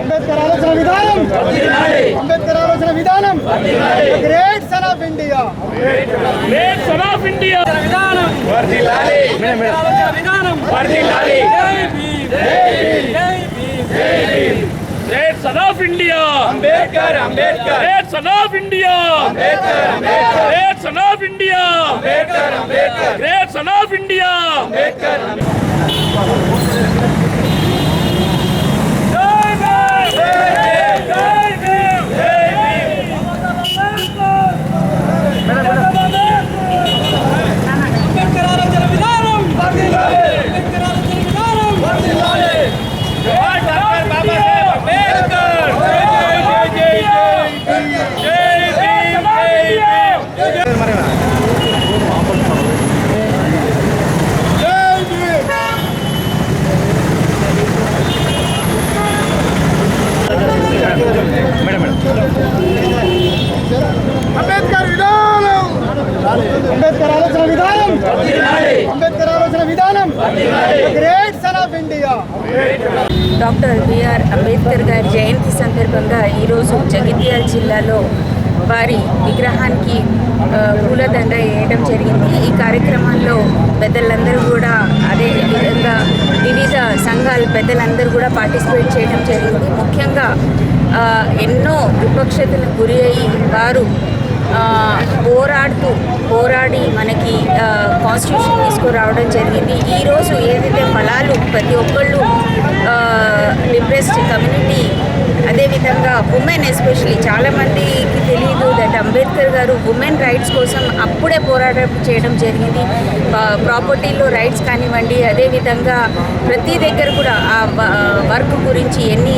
అంబేద్కర్ ఆలోచన విధానం. అంబేద్కర్ ఆలోచన విధానం. Great son of India great son of India విధానం వర్ధిల్లాలి ఆలోచన విధానం వర్ధిల్లాలి జై భీమ్ జై భీమ్ జై Bhim great son of India Ambedkar Ambedkar. Great son of India Ambedkar Ambedkar. విధానం. అంబేద్కర్ ఆలోచన. డాక్టర్ బిఆర్ అంబేద్కర్ గారి జయంతి సందర్భంగా ఈరోజు జగిత్యాల జిల్లాలో వారి విగ్రహానికి పూలదండ వేయడం జరిగింది. ఈ కార్యక్రమంలో పెద్దలందరూ కూడా అదే విధంగా వివిధ సంఘాల పెద్దలందరూ కూడా పార్టిసిపేట్ చేయడం జరిగింది. ముఖ్యంగా ఎన్నో విపక్షతలకు గురి అయి వారు పోరాడుతూ పోరాడి మనకి కాన్స్టిట్యూషన్ తీసుకురావడం జరిగింది. ఈరోజు ఏదైతే ఫలాలు ప్రతి ఒక్కళ్ళు డిప్రెస్డ్ కమ్యూనిటీ అదేవిధంగా ఉమెన్ ఎస్పెషలీ చాలామంది అంబేద్కర్ గారు ఉమెన్ రైట్స్ కోసం అప్పుడే పోరాటం చేయడం జరిగింది. ప్రాపర్టీలో రైట్స్ కానివ్వండి అదేవిధంగా ప్రతి దగ్గర కూడా ఆ వర్క్ గురించి ఎన్ని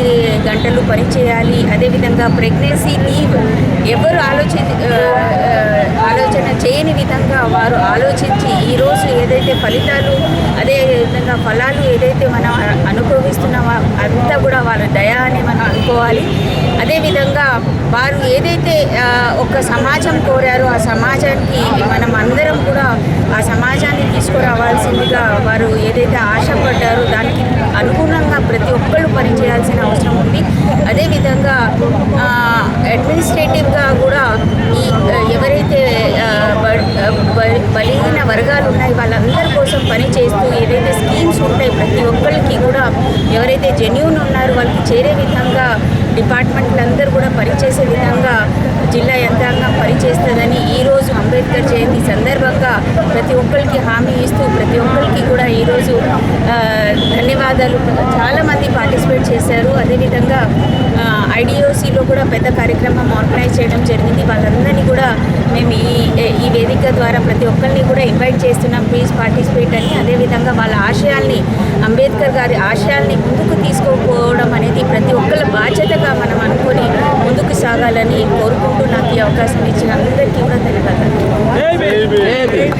గంటలు పనిచేయాలి అదేవిధంగా ప్రెగ్నెన్సీ లీవ్ ఎవరు ఆలోచి ఆలోచన చేయని విధంగా వారు ఆలోచించి ఈరోజు ఏదైతే ఫలితాలు అదే విధంగా ఫలాలు ఏదైతే మనం అనుభవిస్తున్నామో అంతా కూడా వాళ్ళ దయ అని మనం అనుకోవాలి. అదేవిధంగా వారు ఏదైతే ఒక సమాజం కోరారో ఆ సమాజానికి మనం అందరం కూడా ఆ సమాజాన్ని తీసుకురావాల్సిందిగా వారు ఏదైతే ఆశపడ్డారో దానికి అనుగుణంగా ప్రతి ఒక్కళ్ళు పనిచేయాల్సిన అవసరం ఉంది. అదేవిధంగా అడ్మినిస్ట్రేటివ్గా కూడా ఈ చేస్తూ ఏదైతే స్కీమ్స్ ఉంటాయి ప్రతి ఒక్కరికి కూడా ఎవరైతే జెన్యున్ ఉన్నారో వాళ్ళకి చేరే విధంగా డిపార్ట్మెంట్లు అందరూ కూడా పనిచేసే విధంగా జిల్లా యంత్రాంగం పనిచేస్తుందని ఈరోజు అంబేద్కర్ జయంతి సందర్భంగా ప్రతి ఒక్కరికి హామీ ఇస్తూ ప్రతి ఒక్కరికి కూడా ఈరోజు ధన్యవాదాలు. చాలామంది పార్టిసిపేట్ చేశారు. అదేవిధంగా ఐడిఓసిలో కూడా పెద్ద కార్యక్రమం ఆర్గనైజ్ చేయడం జరిగింది. వాళ్ళందరినీ కూడా మేము ఈ ఈ వేదిక ద్వారా ప్రతి ఒక్కరిని కూడా ఇన్వైట్ చేస్తున్నాం. ప్లీజ్ పార్టిసిపేట్ అని. అదేవిధంగా వాళ్ళ ఆశయాల్ని అంబేద్కర్ గారి ఆశయాల్ని ముందుకు తీసుకుపోవడం అనేది ప్రతి ఒక్కరి బాధ్యతగా మనం అనుకొని ముందుకు సాగాలని కోరుకుంటూ నాకు ఈ అవకాశం ఇచ్చిన అందరికీ కూడా ధన్యవాదాలు.